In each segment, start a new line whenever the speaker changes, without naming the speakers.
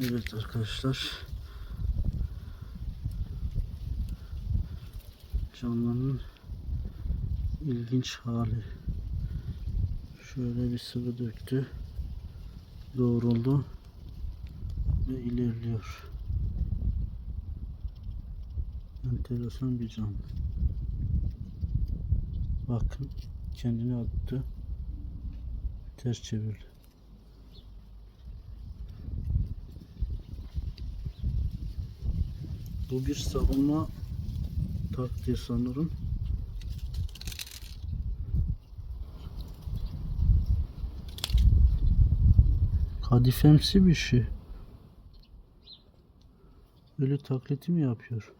Evet arkadaşlar. Canlının ilginç hali. Şöyle bir sıvı döktü. Doğruldu. Ve ilerliyor. Enteresan bir canlı. Bakın kendini attı. Ters çevirdi. Bu bir savunma taktiği sanırım. Kadifemsi bir şey. Öyle taklidi mi yapıyor?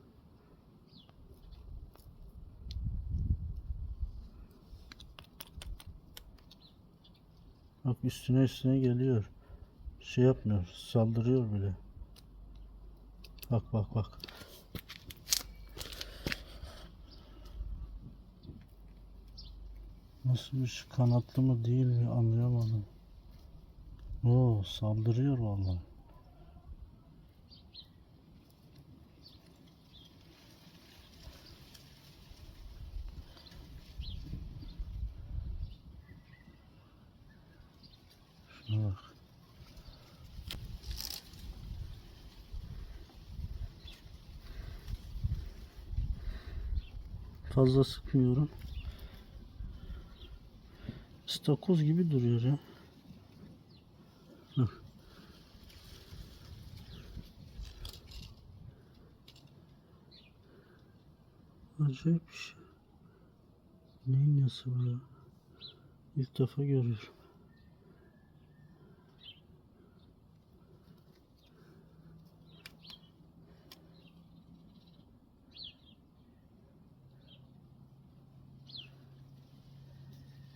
Bak üstüne üstüne geliyor. Şey yapmıyor. Saldırıyor bile. Bak bak bak. Nasılmış kanatlı mı değil mi anlayamadım. Oo saldırıyor vallahi. Şuna bak. Fazla sıkmıyorum. Stakoz gibi duruyor ya. Acayip bir şey. Neyin nesi bu ya? İlk defa görüyorum.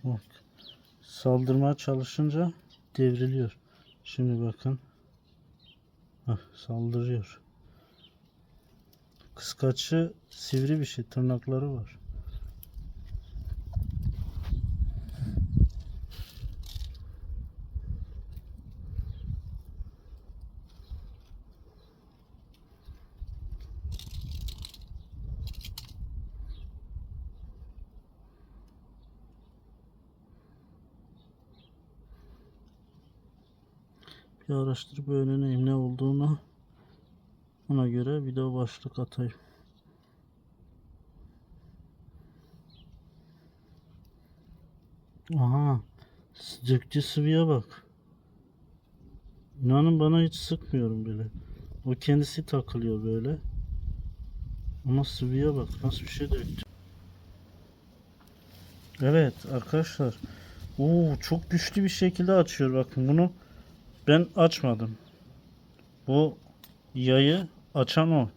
Bak. Saldırmaya çalışınca devriliyor. Şimdi bakın. Bak saldırıyor. Kıskaçı sivri bir şey. Tırnakları var. Bir araştırıp öğreneyim ne olduğunu. Ona göre video başlık atayım. Aha. Döktüğü sıvıya bak. İnanın bana hiç sıkmıyorum bile. O kendisi takılıyor böyle. Ama sıvıya bak nasıl bir şey döktü. Evet arkadaşlar. Oo çok güçlü bir şekilde açıyor bakın bunu ben açmadım. Bu yayı açan o.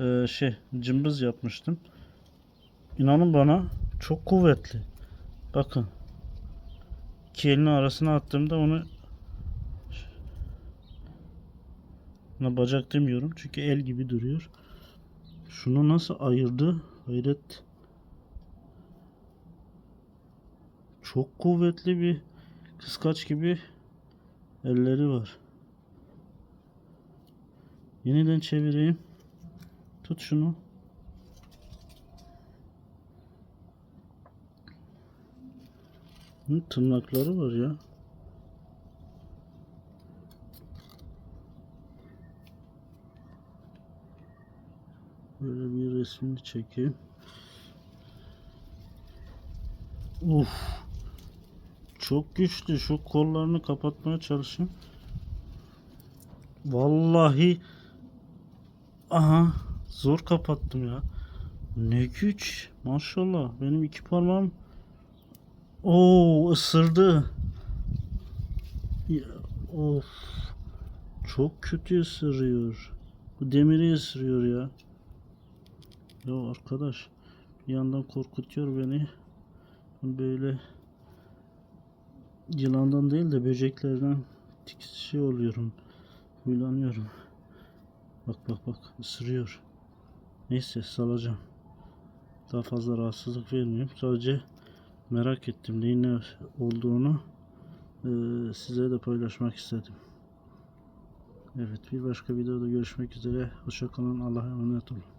Ee, şey cımbız yapmıştım. İnanın bana çok kuvvetli. Bakın. İki elini arasına attığımda onu Buna bacak demiyorum çünkü el gibi duruyor. Şunu nasıl ayırdı? Hayret. Çok kuvvetli bir kıskaç gibi elleri var. Yeniden çevireyim. Tut şunu. Tırnakları var ya. Böyle bir resmini çekeyim. Uf. Çok güçlü. Şu kollarını kapatmaya çalışayım. Vallahi aha zor kapattım ya. Ne güç. Maşallah. Benim iki parmağım Oo ısırdı. Ya, of. Çok kötü ısırıyor. Bu demiri ısırıyor ya. Ya arkadaş bir yandan korkutuyor beni. Böyle yılandan değil de böceklerden şey oluyorum. Huylanıyorum. Bak bak bak ısırıyor. Neyse salacağım. Daha fazla rahatsızlık vermeyeyim. Sadece merak ettim neyin ne olduğunu size de paylaşmak istedim. Evet bir başka videoda görüşmek üzere. Hoşçakalın. Allah'a emanet olun.